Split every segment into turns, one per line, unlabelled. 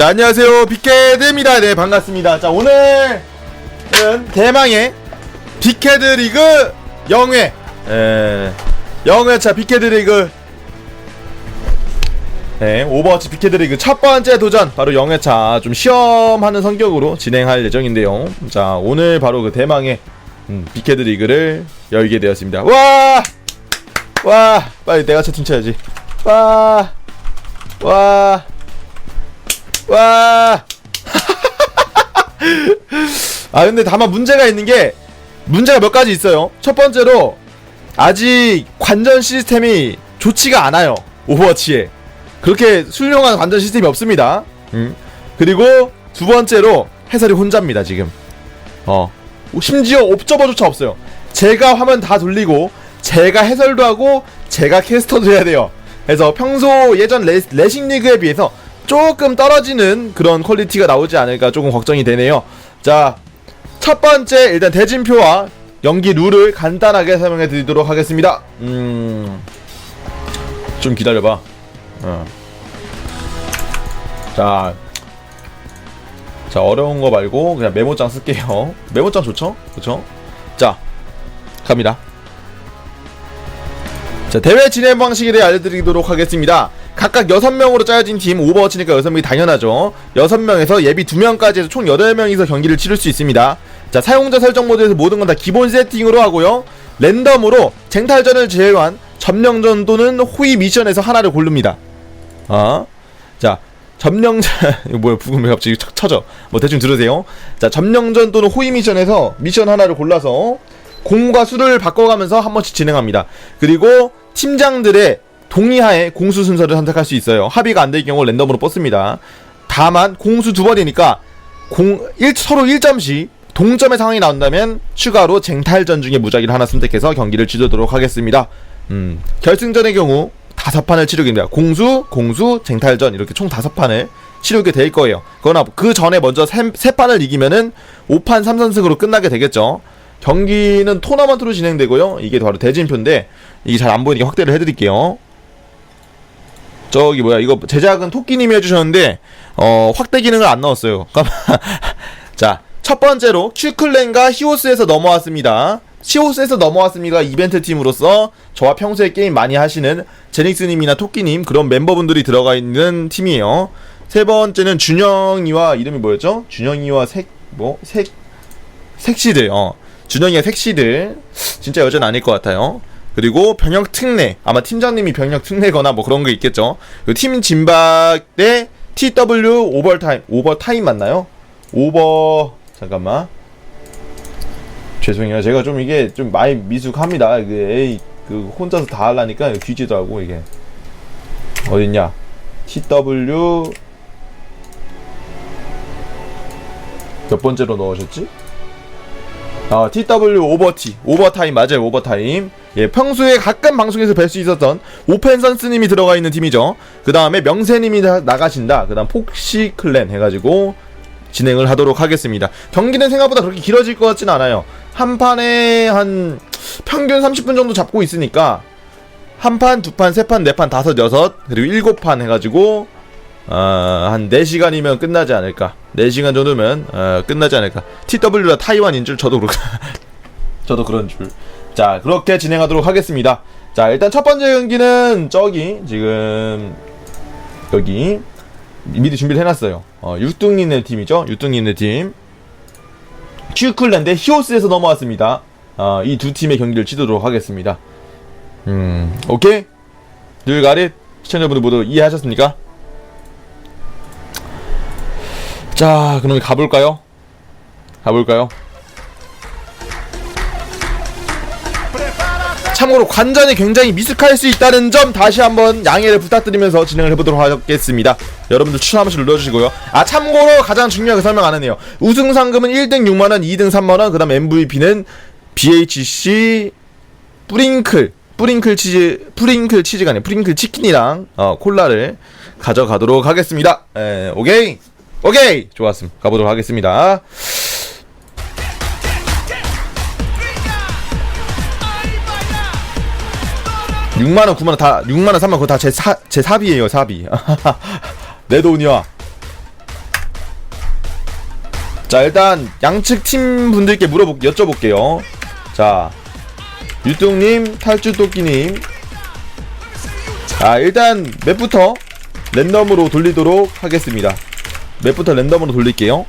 자 안녕하세요. 빅헤드입니다. 네 반갑습니다. 자 오늘은 대망의 빅헤드 리그 영회. 에, 영회차 빅헤드 리그. 네 오버워치 빅헤드 리그 첫 번째 도전. 바로 영회차 좀 시험하는 성격으로 진행할 예정인데요. 자 오늘 바로 그 대망의 음, 빅헤드 리그를 열게 되었습니다. 와! 와! 빨리 내가 채팅 쳐야지. 와! 와! 와. 아 근데 다만 문제가 있는 게 문제가 몇 가지 있어요. 첫 번째로 아직 관전 시스템이 좋지가 않아요. 오버워치에 그렇게 훌륭한 관전 시스템이 없습니다. 음. 그리고 두 번째로 해설이 혼자입니다 지금. 어 심지어 옵저버조차 없어요. 제가 화면 다 돌리고 제가 해설도 하고 제가 캐스터도 해야 돼요. 그래서 평소 예전 레, 레싱 리그에 비해서 조금 떨어지는 그런 퀄리티가 나오지 않을까 조금 걱정이 되네요. 자, 첫 번째 일단 대진표와 연기 룰을 간단하게 설명해 드리도록 하겠습니다. 음, 좀 기다려봐. 어. 자, 자 어려운 거 말고 그냥 메모장 쓸게요. 메모장 좋죠? 그렇죠? 자, 갑니다. 자, 대회 진행 방식에 대해 알려드리도록 하겠습니다. 각각 6명으로 짜여진 팀 오버워치니까 6명이 당연하죠. 6명에서 예비 2명까지 해서 총 8명이서 경기를 치를 수 있습니다. 자 사용자 설정 모드에서 모든 건 다 기본 세팅으로 하고요. 랜덤으로 쟁탈전을 제외한 점령전 또는 호위 미션에서 하나를 고릅니다. 어? 자 점령전 뭐야 부금이 갑자기 쳐- 쳐져. 뭐 대충 들으세요. 자 점령전 또는 호위 미션에서 미션 하나를 골라서 공과 수를 바꿔가면서 한 번씩 진행합니다. 그리고 팀장들의 동의하에 공수 순서를 선택할 수 있어요. 합의가 안 될 경우 랜덤으로 뽑습니다. 다만 공수 두 번이니까 공 1, 서로 1점씩 동점의 상황이 나온다면 추가로 쟁탈전 중에 무작위를 하나 선택해서 경기를 치르도록 하겠습니다. 음, 결승전의 경우 다섯 판을 치르게 됩니다. 공수, 공수, 쟁탈전 이렇게 총 다섯 판을 치르게 될 거예요. 그러나 그 전에 먼저 세, 세 판을 이기면은 5판 3선승으로 끝나게 되겠죠. 경기는 토너먼트로 진행되고요. 이게 바로 대진표인데 이게 잘 안 보이니까 확대를 해드릴게요. 저기 뭐야 이거 제작은 토끼님이 해주셨는데 어 확대 기능을 안 넣었어요. 자 첫 번째로 큐클랜과 히오스에서 넘어왔습니다. 히오스에서 넘어왔습니다. 이벤트 팀으로서 저와 평소에 게임 많이 하시는 제닉스님이나 토끼님 그런 멤버분들이 들어가 있는 팀이에요. 세 번째는 준영이와 이름이 뭐였죠? 준영이와 색 뭐 색 색시들 어 준영이와 색시들 진짜 여자는 아닐 것 같아요. 그리고 병역 특례 아마 팀장님이 병역 특례거나 뭐 그런 거 있겠죠. 그리고 팀 진박 대 TW 오버타임 오버타임 맞나요? 오버 잠깐만 죄송해요. 제가 좀 이게 좀 많이 미숙합니다. 그 에이 그 혼자서 다 하려니까 뒤지도 하고 이게 어딨냐? TW 몇 번째로 넣으셨지? 아, TW 오버티, 오버타임, 맞아요, 오버타임. 예, 평소에 가끔 방송에서 뵐 수 있었던 오펜선스님이 들어가 있는 팀이죠. 그 다음에 명세님이 나- 나가신다. 그 다음 폭시 클랜 해가지고 진행을 하도록 하겠습니다. 경기는 생각보다 그렇게 길어질 것 같진 않아요. 한 판에 한 평균 30분 정도 잡고 있으니까 한 판, 두 판, 세 판, 네 판, 다섯, 여섯, 그리고 일곱 판 해가지고 어, 한 4시간이면 끝나지 않을까. 4시간 정도면 어, 끝나지 않을까. TW가 타이완인 줄 저도 그렇 저도 그런 줄. 자, 그렇게 진행하도록 하겠습니다. 자, 일단 첫 번째 경기는 저기 지금 여기 미리 준비를 해놨어요. 어, 육둥이네 팀이죠. 육둥이네 팀. 큐클랜드 히오스에서 넘어왔습니다. 어, 이 두 팀의 경기를 치르도록 하겠습니다. 음, 오케이. 늘 가릿 시청자분들 모두 이해하셨습니까? 자, 그럼 가볼까요? 가볼까요? 참고로 관전이 굉장히 미숙할 수 있다는 점 다시 한번 양해를 부탁드리면서 진행을 해보도록 하겠습니다. 여러분들 추천 한 번씩 눌러주시고요. 아 참고로 가장 중요하게 설명 안 했네요. 우승 상금은 1등 6만원, 2등 3만원, 그 다음 MVP는 BHC 뿌링클 뿌링클 치즈 뿌링클 치즈가 아니라 뿌링클 치킨이랑 어, 콜라를 가져가도록 하겠습니다. 에, 오케이 오케이 좋았음 가보도록 하겠습니다. 6만원 9만원 다 6만원 3만원 그거 다제 사비에요 사비 내 돈이야 자 일단 양측 팀 분들께 물어보 여쭤볼게요. 자 유뚱님, 탈주토끼님. 아 일단 맵부터 랜덤으로 돌리도록 하겠습니다. 맵부터 랜덤으로 돌릴게요.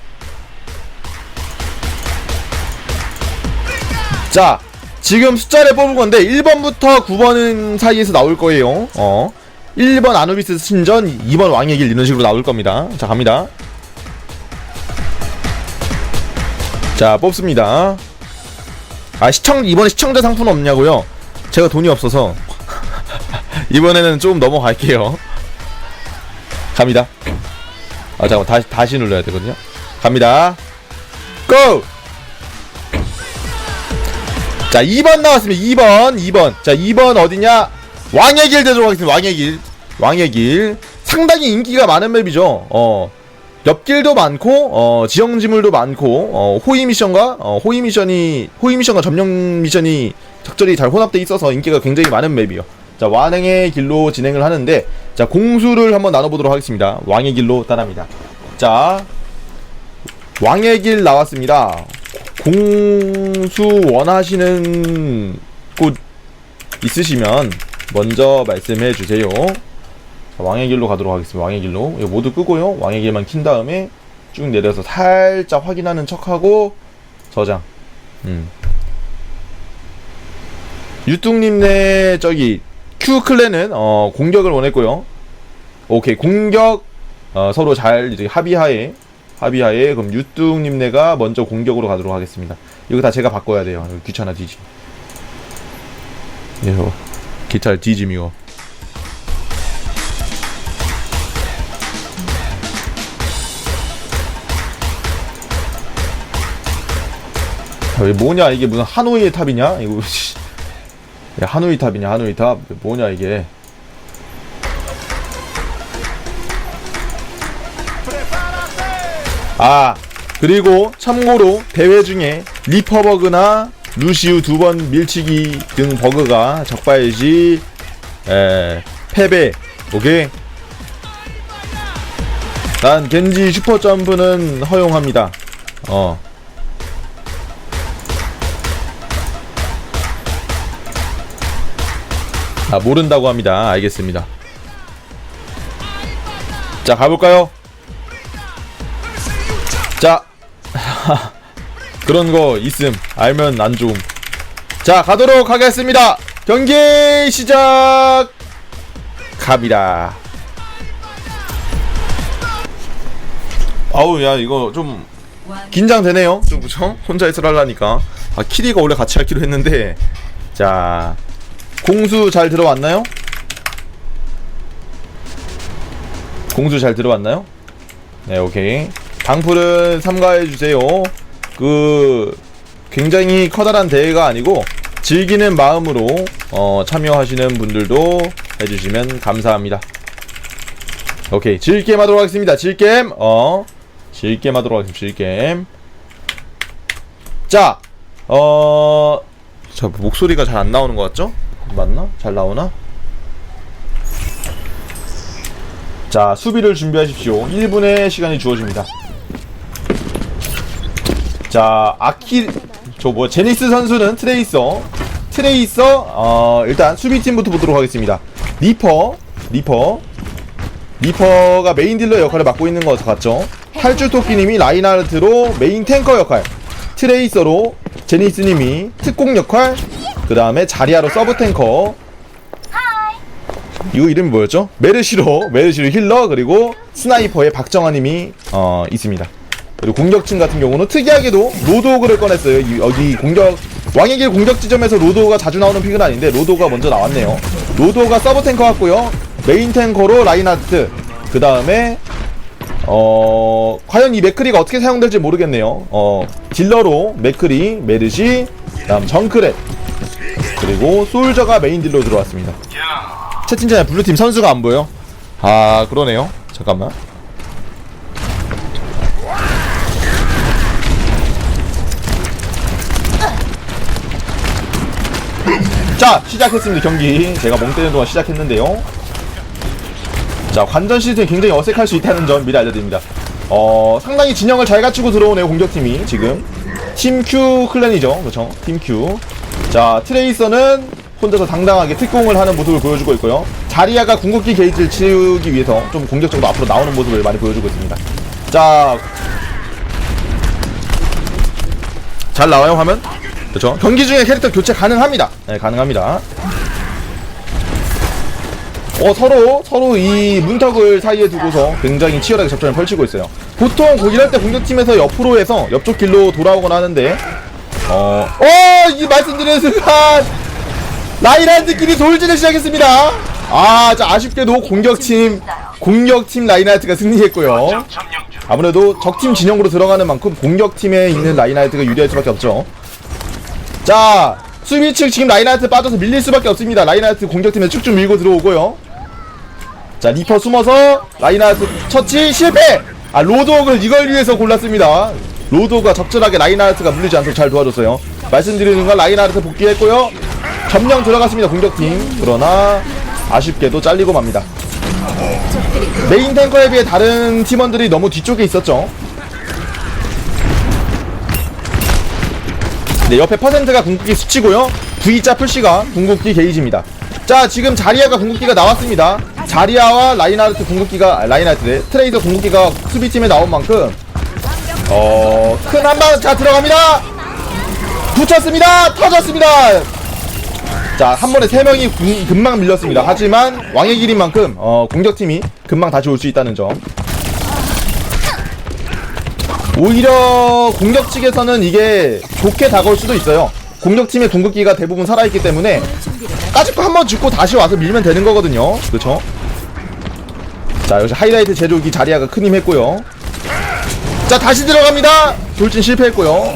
자 지금 숫자를 뽑은 건데 1번부터 9번 사이에서 나올 거예요. 어. 1번 아누비스 신전, 2번 왕의 길 이런 식으로 나올 겁니다. 자 갑니다. 자 뽑습니다 아 시청 이번에 시청자 상품 없냐고요 제가 돈이 없어서 이번에는 좀 넘어갈게요 갑니다 아 잠깐 다시 다시 눌러야 되거든요 갑니다 고! 자 2번 나왔습니다 2번 2번 자 2번 어디냐 왕의 길 되도록 하겠습니다 왕의 길 왕의 길 상당히 인기가 많은 맵이죠 어 옆길도 많고 어, 지형 지물도 많고 어, 호위 미션과 어, 호위 미션이 호위 미션과 점령 미션이 적절히 잘 혼합돼 있어서 인기가 굉장히 많은 맵이요. 자 완행의 길로 진행을 하는데 자 공수를 한번 나눠보도록 하겠습니다. 왕의 길로 따라합니다. 자 왕의 길 나왔습니다. 공수 원하시는 곳 있으시면 먼저 말씀해 주세요. 자, 왕의 길로 가도록 하겠습니다. 왕의 길로. 이거 모두 끄고요. 왕의 길만 킨 다음에 쭉 내려서 살짝 확인하는 척하고 저장. 음. 유뚱님네 저기 Q 클랜은 어 공격을 원했고요. 오케이 공격 어, 서로 잘 이제 합의하에 합의하에 그럼 유뚱님네가 먼저 공격으로 가도록 하겠습니다. 이거 다 제가 바꿔야 돼요. 귀찮아 뒤지. 이거 기타 뒤짐 이거. 아, 왜 뭐냐 이게 무슨 하노이의 탑이냐 이거 씨. 야 하노이 탑이냐 하노이 탑 뭐냐 이게 아 그리고 참고로 대회 중에 리퍼버그나 루시우 두 번 밀치기 등 버그가 적발시 에 패배 오케이 난 겐지 슈퍼 점프는 허용합니다 어 아 모른다고 합니다. 알겠습니다. 자 가볼까요? 자 그런 거 있음 알면 안 좋음. 자 가도록 하겠습니다. 경기 시작 갑니다. 아우 야 이거 좀 긴장되네요. 좀 그쵸? 혼자 있으라 하려니까 아 키리가 원래 같이 하기로 했는데 자 공수 잘 들어왔나요? 공수 잘 들어왔나요? 네, 오케이. 방풀은 삼가해주세요. 그, 굉장히 커다란 대회가 아니고, 즐기는 마음으로, 어, 참여하시는 분들도 해주시면 감사합니다. 오케이. 질게임 하도록 하겠습니다. 질게임, 어, 질게임 하도록 하겠습니다. 질게임. 자, 어, 저 목소리가 잘 안 나오는 것 같죠? 맞나? 잘 나오나? 자, 수비를 준비하십시오. 1분의 시간이 주어집니다. 자, 아키, 저 뭐, 제니스 선수는 트레이서. 트레이서, 어, 일단 수비팀부터 보도록 하겠습니다. 리퍼, 리퍼. 리퍼가 메인 딜러 역할을 맡고 있는 것 같죠? 탈주토끼님이 라인하르트로 메인 탱커 역할. 트레이서로 제니스님이 특공 역할. 그 다음에 자리아로 서브 탱커. 이거 이름이 뭐였죠? 메르시로 메르시로 힐러 그리고 스나이퍼의 박정아님이 어 있습니다. 그리고 공격층 같은 경우는 특이하게도 로드오그를 꺼냈어요. 이, 여기 공격 왕의 길 공격 지점에서 로드오가 자주 나오는 픽은 아닌데 로드오가 먼저 나왔네요. 로드오가 서브 탱커 같고요. 메인 탱커로 라인하트. 그 다음에 어 과연 이 맥크리가 어떻게 사용될지 모르겠네요. 어 딜러로 맥크리, 메르시, 그다음 정크렛 그리고 솔저가 메인 딜로 들어왔습니다. 채팅창에 블루팀 선수가 안 보여. 아 그러네요. 잠깐만. 자 시작했습니다 경기. 제가 멍 때리는 동안 시작했는데요. 자 관전 시스템이 굉장히 어색할 수 있다는 점 미리 알려드립니다. 어 상당히 진영을 잘 갖추고 들어오네요 공격팀이 지금 팀 Q 클랜이죠 그렇죠 팀 Q 자 트레이서는 혼자서 당당하게 특공을 하는 모습을 보여주고 있고요 자리아가 궁극기 게이지를 치우기 위해서 좀 공격적으로 앞으로 나오는 모습을 많이 보여주고 있습니다 자 잘 나와요 화면 그렇죠 경기 중에 캐릭터 교체 가능합니다 네 가능합니다 어 서로 서로 이 문턱을 사이에 두고서 굉장히 치열하게 접전을 펼치고 있어요. 보통 고- 이럴 때 공격팀에서 옆으로 해서 옆쪽 길로 돌아오거나 하는데 어, 어, 이 말씀드리는 순간 라인하트끼리 돌진을 시작했습니다. 아, 자 아쉽게도 공격팀 공격팀 라인하트가 승리했고요. 아무래도 적팀 진영으로 들어가는 만큼 공격팀에 있는 라인하트가 유리할 수밖에 없죠. 자, 수비 측 지금 라인하트 빠져서 밀릴 수밖에 없습니다. 라인하트 공격팀에 쭉쭉 밀고 들어오고요. 자 리퍼 숨어서 라인하트 처치 실패! 아 로드옥을 이걸 위해서 골랐습니다. 로드가 적절하게 라인하트가 물리지 않도록 잘 도와줬어요. 말씀드리는 건 라인하트 복귀했고요. 점령 들어갔습니다 공격팀. 그러나 아쉽게도 잘리고 맙니다. 메인 탱커에 비해 다른 팀원들이 너무 뒤쪽에 있었죠 네 옆에 퍼센트가 궁극기 수치고요. V자 풀시가 궁극기 게이지입니다. 자 지금 자리아가 궁극기가 나왔습니다. 자리아와 라인하르트 궁극기가 아, 라인하르트 트레이더 궁극기가 수비팀에 나온 만큼 어 큰 한방 자 들어갑니다. 붙였습니다. 터졌습니다. 자 한 번에 세 명이 군- 금방 밀렸습니다. 하지만 왕의 길인 만큼 어 공격팀이 금방 다시 올 수 있다는 점 오히려 공격 측에서는 이게 좋게 다가올 수도 있어요 공격팀의 궁극기가 대부분 살아있기 때문에 까짓거 한번 죽고 다시 와서 밀면 되는 거거든요. 그렇죠? 자, 역시 하이라이트 제조기 자리아가 큰 힘 했고요. 자, 다시 들어갑니다. 돌진 실패했고요.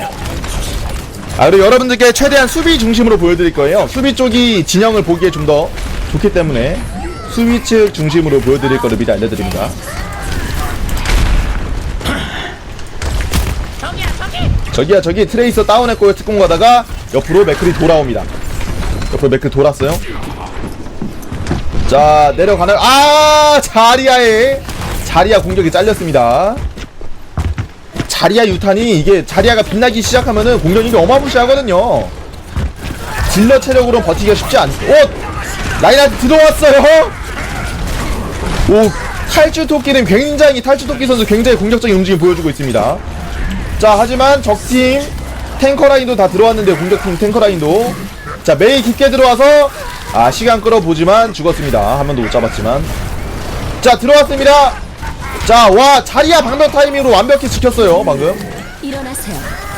아, 그리고 여러분들께 최대한 수비 중심으로 보여드릴 거예요. 수비 쪽이 진영을 보기에 좀 더 좋기 때문에 수비 측 중심으로 보여드릴 거를 미리 알려드립니다. 저기야 저기 트레이서 다운했고요 특공 가다가 옆으로 맥클이 돌아옵니다. 옆으로 맥클 돌았어요. 자 내려가는 아 자리아의 자리아 공격이 잘렸습니다. 자리아 유탄이 이게 자리아가 빛나기 시작하면은 공격이 어마무시하거든요. 딜러 체력으로 버티기가 쉽지 않 오! 라인한테 들어왔어요! 오 탈주 토끼는 굉장히 탈주 토끼 선수 굉장히 공격적인 움직임 보여주고 있습니다 자 하지만 적팀 탱커 라인도 다 들어왔는데 공격팀 탱커 라인도. 자 메이 깊게 들어와서 아 시간 끌어보지만 죽었습니다. 한 번도 못 잡았지만. 자 들어왔습니다. 자와 자리야 방벽 타이밍으로 완벽히 지켰어요 방금.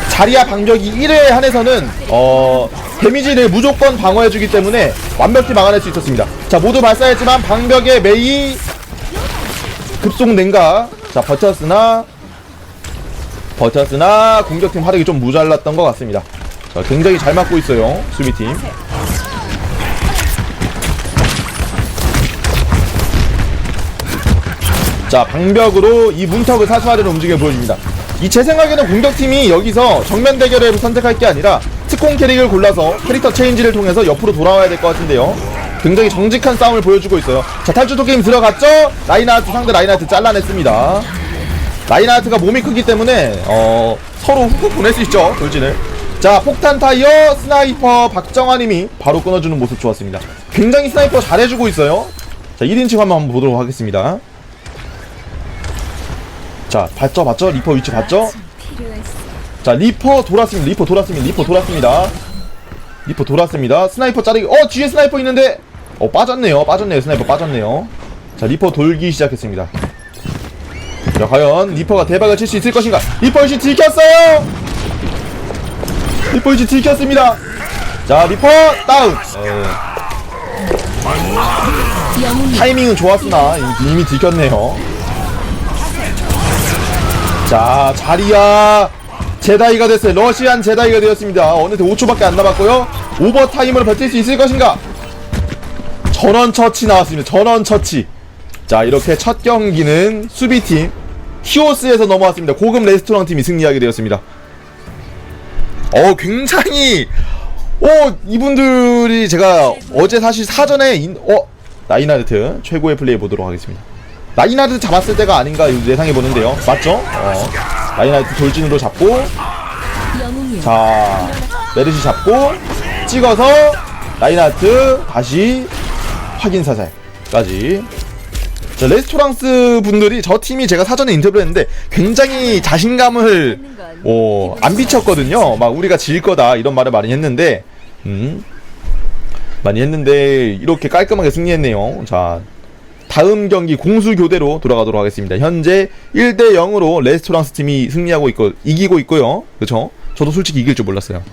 자리야 방벽이 1회 한에서는 어 데미지를 무조건 방어해주기 때문에 완벽히 막아낼 수 있었습니다. 자 모두 발사했지만 방벽에 메이 급속 냉각. 자 버텼으나 버텼으나 공격팀 화력이 좀 모자랐던 것 같습니다. 자 굉장히 잘 맞고 있어요 수비팀. 자 방벽으로 이 문턱을 사수하려는 움직임을 보여줍니다. 이 제 생각에는 공격팀이 여기서 정면 대결을 선택할 게 아니라 특공 캐릭을 골라서 캐릭터 체인지를 통해서 옆으로 돌아와야 될 것 같은데요. 굉장히 정직한 싸움을 보여주고 있어요. 자 탈주도 게임 들어갔죠? 라인하트 상대 라인하트 잘라냈습니다 라인하트가 몸이 크기 때문에 어 서로 훅훅 보낼 수 있죠 돌진을. 자 폭탄 타이어 스나이퍼 박정환님이 바로 끊어주는 모습 좋았습니다. 굉장히 스나이퍼 잘해주고 있어요. 자 1인칭 화면 한번 보도록 하겠습니다. 자 봤죠 봤죠? 리퍼 위치 봤죠. 자 리퍼 돌았습니다. 리퍼 돌았습니다. 리퍼 돌았습니다. 리퍼 돌았습니다. 스나이퍼 자르기 어 뒤에 스나이퍼 있는데 어 빠졌네요. 빠졌네요. 스나이퍼 빠졌네요. 자 리퍼 돌기 시작했습니다 자 과연 리퍼가 대박을 칠 수 있을 것인가? 리퍼 위치 들켰어요! 리퍼 위치 들켰습니다. 자 리퍼 다운! 에,
영웅이
타이밍은 좋았으나 이- 이미 들켰네요. 자 자리야. 제다이가 됐어요. 러시안 제다이가 되었습니다. 어느새 5초밖에 안 남았고요. 오버타임으로 버틸 수 있을 것인가? 전원 처치 나왔습니다. 전원 처치. 자 이렇게 첫 경기는 수비팀 히오스에서 넘어왔습니다 고급 레스토랑 팀이 승리하게 되었습니다 어 굉장히 어 이분들이 제가 어제 사실 사전에 인, 어 라인하르트 최고의 플레이 보도록 하겠습니다 라인하르트 잡았을 때가 아닌가 예상해 보는데요. 맞죠? 어. 라인하르트 돌진으로 잡고 자 메르시 잡고 찍어서 라인하르트 다시 확인 사살까지 자 레스토랑스 분들이 저 팀이 제가 사전에 인터뷰를 했는데 굉장히 자신감을 어, 안 비쳤거든요 막 우리가 질 거다 이런 말을 많이 했는데 음 많이 했는데 이렇게 깔끔하게 승리했네요 자 다음 경기 공수 교대로 돌아가도록 하겠습니다. 현재 1대 0으로 레스토랑스 팀이 승리하고 있고 이기고 있고요. 그렇죠? 저도 솔직히 이길 줄 몰랐어요.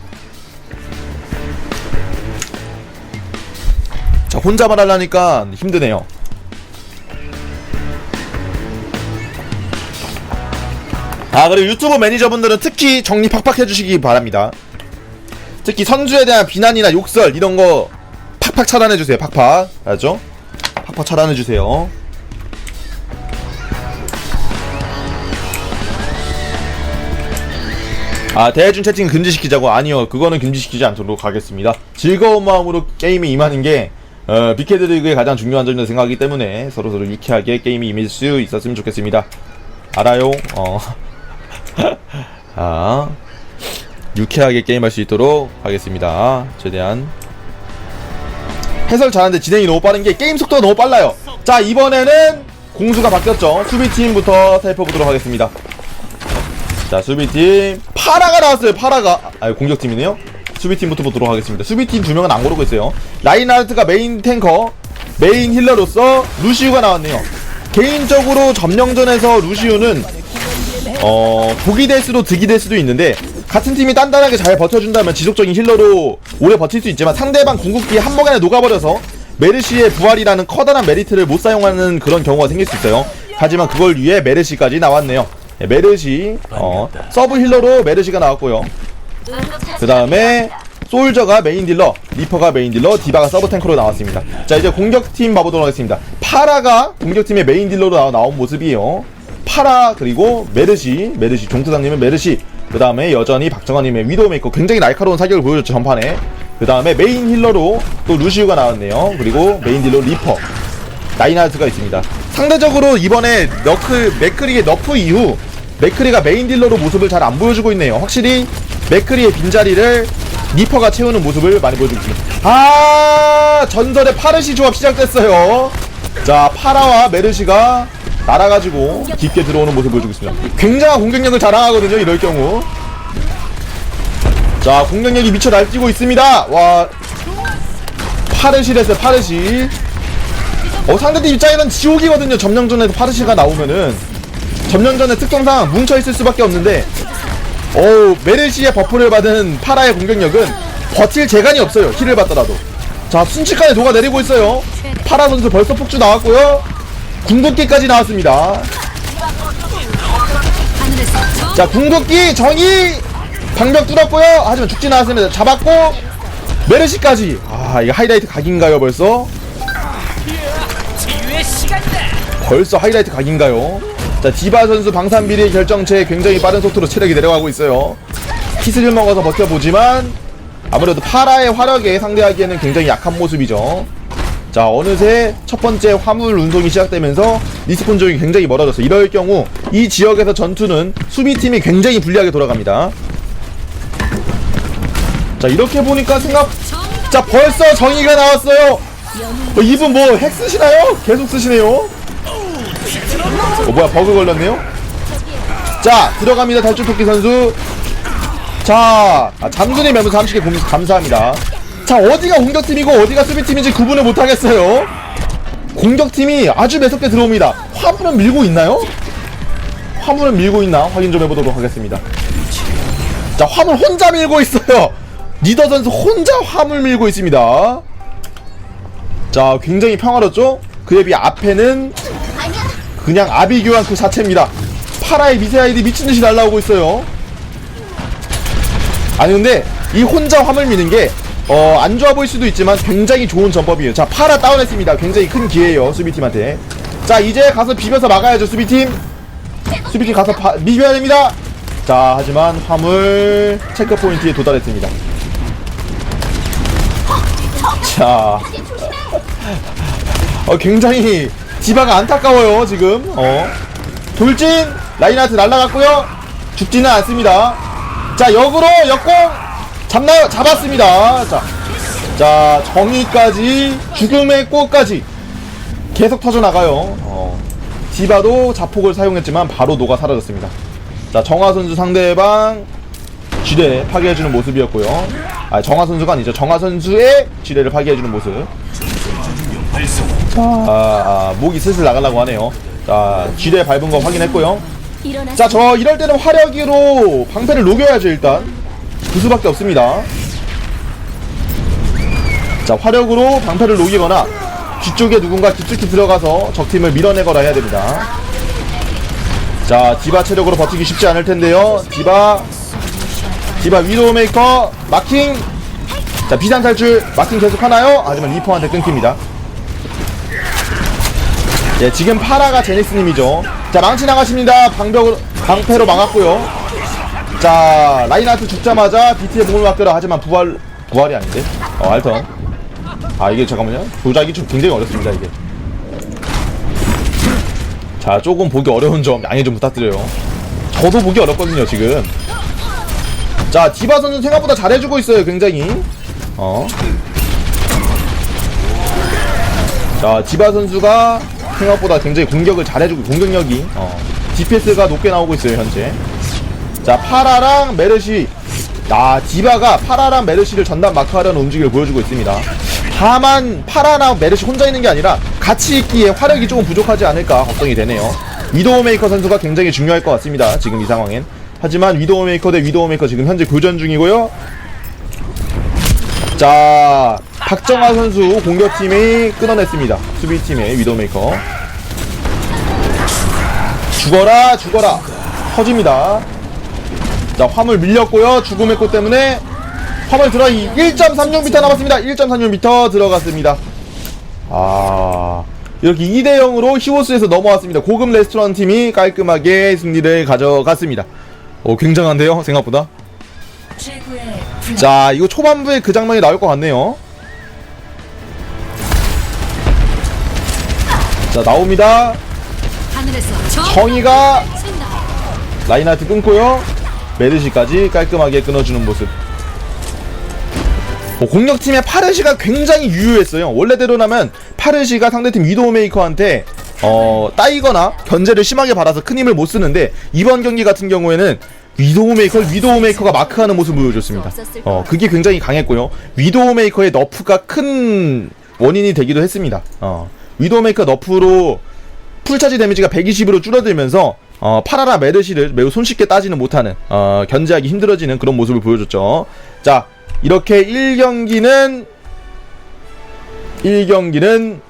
자, 혼자만 하려니까 힘드네요. 아, 그리고 유튜브 매니저분들은 특히 정리 팍팍 해주시기 바랍니다. 특히 선수에 대한 비난이나 욕설 이런 거 팍팍 차단해주세요. 팍팍. 알죠? 팍팍 차단해주세요. 아 대준 채팅 금지시키자고 아니요 그거는 금지시키지 않도록 하겠습니다 즐거운 마음으로 게임에 임하는 게 어, 빅헤드 리그의 가장 중요한 점이라고 생각하기 때문에 서로서로 유쾌하게 게임에 임할 수 있었으면 좋겠습니다 알아요 어. 아 유쾌하게 게임할 수 있도록 하겠습니다. 최대한. 해설 잘하는데 진행이 너무 빠른 게 게임 속도가 너무 빨라요. 자 이번에는 공수가 바뀌었죠. 수비팀부터 살펴보도록 하겠습니다. 자 수비팀. 파라가 나왔어요 파라가. 아 공격팀이네요. 수비팀부터 보도록 하겠습니다. 수비팀 두 명은 안 고르고 있어요. 라인하르트가 메인 탱커 메인 힐러로서 루시우가 나왔네요. 개인적으로 점령전에서 루시우는 어 독이 될 수도 득이 될 수도 있는데 같은 팀이 단단하게 잘 버텨준다면 지속적인 힐러로 오래 버틸 수 있지만 상대방 궁극기에 한 번에 녹아버려서 메르시의 부활이라는 커다란 메리트를 못 사용하는 그런 경우가 생길 수 있어요. 하지만 그걸 위해 메르시까지 나왔네요. 네, 메르시 어, 서브 힐러로 메르시가 나왔고요. 그 다음에 솔저가 메인 딜러 리퍼가 메인 딜러 디바가 서브 탱커로 나왔습니다. 자 이제 공격팀 봐보도록 하겠습니다. 파라가 공격팀의 메인 딜러로 나, 나온 모습이에요 파라 그리고 메르시 메르시 종트장님은 메르시 그 다음에 여전히 박정환님의 위도우메이커 굉장히 날카로운 사격을 보여줬죠 전판에 그 다음에 메인 힐러로 또 루시우가 나왔네요 그리고 메인 딜러 리퍼 나인하트가 있습니다. 상대적으로 이번에 너클 맥크리의 너프 이후 맥크리가 메인 딜러로 모습을 잘 안 보여주고 있네요. 확실히 맥크리의 빈자리를 니퍼가 채우는 모습을 많이 보여주고 있습니다. 아 전설의 파르시 조합 시작됐어요. 자 파라와 메르시가 날아가지고 깊게 들어오는 모습을 보여주고 있습니다. 굉장한 공격력을 자랑하거든요. 이럴 경우. 자 공격력이 미쳐 날뛰고 있습니다. 와 파르시 됐어요. 파르시. 어, 상대팀 입장에는 지옥이거든요. 점령전에서 파르시가 나오면은. 점령전의 특성상 뭉쳐있을 수밖에 없는데, 어우, 메르시의 버프를 받은 파라의 공격력은 버틸 재간이 없어요. 힐을 받더라도. 자, 순식간에 녹아내리고 있어요. 파라 선수 벌써 폭주 나왔고요. 궁극기까지 나왔습니다. 자, 궁극기 정의! 방벽 뚫었고요. 하지만 죽진 않았습니다. 잡았고, 메르시까지. 아, 이거 하이라이트 각인가요, 벌써? 벌써 하이라이트 각인가요? 자 디바 선수 방산비리 결정체에 굉장히 빠른 속도로 체력이 내려가고 있어요 키스를 먹어서 버텨보지만 아무래도 파라의 화력에 상대하기에는 굉장히 약한 모습이죠 자 어느새 첫 번째 화물 운송이 시작되면서 리스폰 지역이 굉장히 멀어졌어 이럴 경우 이 지역에서 전투는 수비팀이 굉장히 불리하게 돌아갑니다. 자 이렇게 보니까 생각 자 벌써 정의가 나왔어요. 어, 이분 뭐 핵 쓰시나요? 계속 쓰시네요. 어 뭐야 버그 걸렸네요? 자 들어갑니다 달줄 토끼 선수. 자 아, 잠순이 매무사 30개 공 감사합니다 자 어디가 공격팀이고 어디가 수비팀인지 구분을 못하겠어요. 공격팀이 아주 매섭게 들어옵니다. 화물은 밀고 있나요? 화물은 밀고 있나? 확인 좀 해보도록 하겠습니다. 자 화물 혼자 밀고 있어요. 리더 선수 혼자 화물 밀고 있습니다. 자 굉장히 평화롭죠? 그에 비해 앞에는 그냥 아비규환 그 자체입니다. 파라의 미세아이디 미친듯이 날라오고 있어요. 아니 근데 이 혼자 화물 미는 게 어, 안 좋아 보일 수도 있지만 굉장히 좋은 전법이에요. 자 파라 다운했습니다. 굉장히 큰 기회예요 수비팀한테. 자 이제 가서 비벼서 막아야죠 수비팀. 수비팀 가서 바, 비벼야 됩니다. 자 하지만 화물 체크 포인트에 도달했습니다. 자. 어, 굉장히 디바가 안타까워요 지금. 어. 돌진! 라인하트 날라갔고요. 죽지는 않습니다. 자 역으로 역공 잡나요? 잡았습니다. 자, 자 정의까지 죽음의 꽃까지 계속 터져나가요. 어, 디바도 자폭을 사용했지만 바로 녹아 사라졌습니다. 자 정화 선수 상대방 지뢰 파괴해주는 모습이었고요. 아 정화 선수가 아니죠. 정화 선수의 지뢰를 파괴해주는 모습. 자, 아, 아, 목이 슬슬 나가려고 하네요. 자, 지뢰 밟은 거 확인했고요. 자, 저 이럴 때는 화력기로 방패를 녹여야죠, 일단. 그 수밖에 없습니다. 자, 화력으로 방패를 녹이거나 뒤쪽에 누군가 깊숙이 들어가서 적팀을 밀어내거나 해야 됩니다. 자, 디바 체력으로 버티기 쉽지 않을 텐데요. 디바, 디바 위도우메이커, 마킹. 자, 비상 탈출, 마킹 계속 하나요? 하지만 리퍼한테 끊깁니다. 예, 지금 파라가 제니스님이죠. 자, 망치 나가십니다. 방벽으로, 방패로 막았고요. 자, 라인하트 죽자마자 비트의 몸을 맡겨라. 하지만 부활, 부활이 아닌데? 어, 알턴. 아, 이게 잠깐만요. 조작이 좀 굉장히 어렵습니다, 이게. 자, 조금 보기 어려운 점 양해 좀 부탁드려요. 저도 보기 어렵거든요, 지금. 자, 디바 선수 생각보다 잘해주고 있어요, 굉장히. 어. 자, 디바 선수가 생각보다 굉장히 공격을 잘해주고 공격력이 어, DPS가 높게 나오고 있어요 현재. 자, 파라랑 메르시. 아, 디바가 파라랑 메르시를 전담 마크하려는 움직임을 보여주고 있습니다. 다만 파라랑 메르시 혼자 있는 게 아니라 같이 있기에 화력이 조금 부족하지 않을까 걱정이 되네요. 위도우메이커 선수가 굉장히 중요할 것 같습니다. 지금 이 상황엔. 하지만 위도우메이커 대 위도우메이커 지금 현재 교전 중이고요. 자, 박정아 선수 공격팀이 끊어냈습니다. 수비팀의 위도메이커. 죽어라, 죽어라. 터집니다. 자, 화물 밀렸고요. 죽음의 꽃 때문에 화물 들어 1.36m 남았습니다. 1.36m 들어갔습니다. 아, 이렇게 2대 0으로 히오스에서 넘어왔습니다. 고급 레스토랑 팀이 깔끔하게 승리를 가져갔습니다. 오, 굉장한데요, 생각보다. 자, 이거 초반부에 그 장면이 나올 것 같네요. 자, 나옵니다. 정의가. 라인하트 끊고요. 메르시까지 깔끔하게 끊어주는 모습. 뭐 공격팀의 파르시가 굉장히 유효했어요. 원래대로라면 파르시가 상대팀 위도우메이커한테 어, 따이거나 견제를 심하게 받아서 큰 힘을 못 쓰는데 이번 경기 같은 경우에는 위도우메이커 위도우메이커가 마크하는 모습을 보여줬습니다. 어, 그게 굉장히 강했고요. 위도우메이커의 너프가 큰 원인이 되기도 했습니다. 어, 위도우메이커 너프로 풀차지 데미지가 120으로 줄어들면서 어, 파라라 메르시를 매우 손쉽게 따지는 못하는 어, 견제하기 힘들어지는 그런 모습을 보여줬죠. 자 이렇게 1경기는 1경기는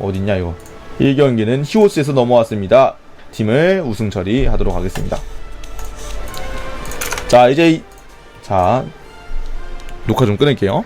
어딨냐 이거 1경기는 히오스에서 넘어왔습니다. 팀을 우승 처리하도록 하겠습니다. 자 이제 이- 자 녹화 좀 끊을게요.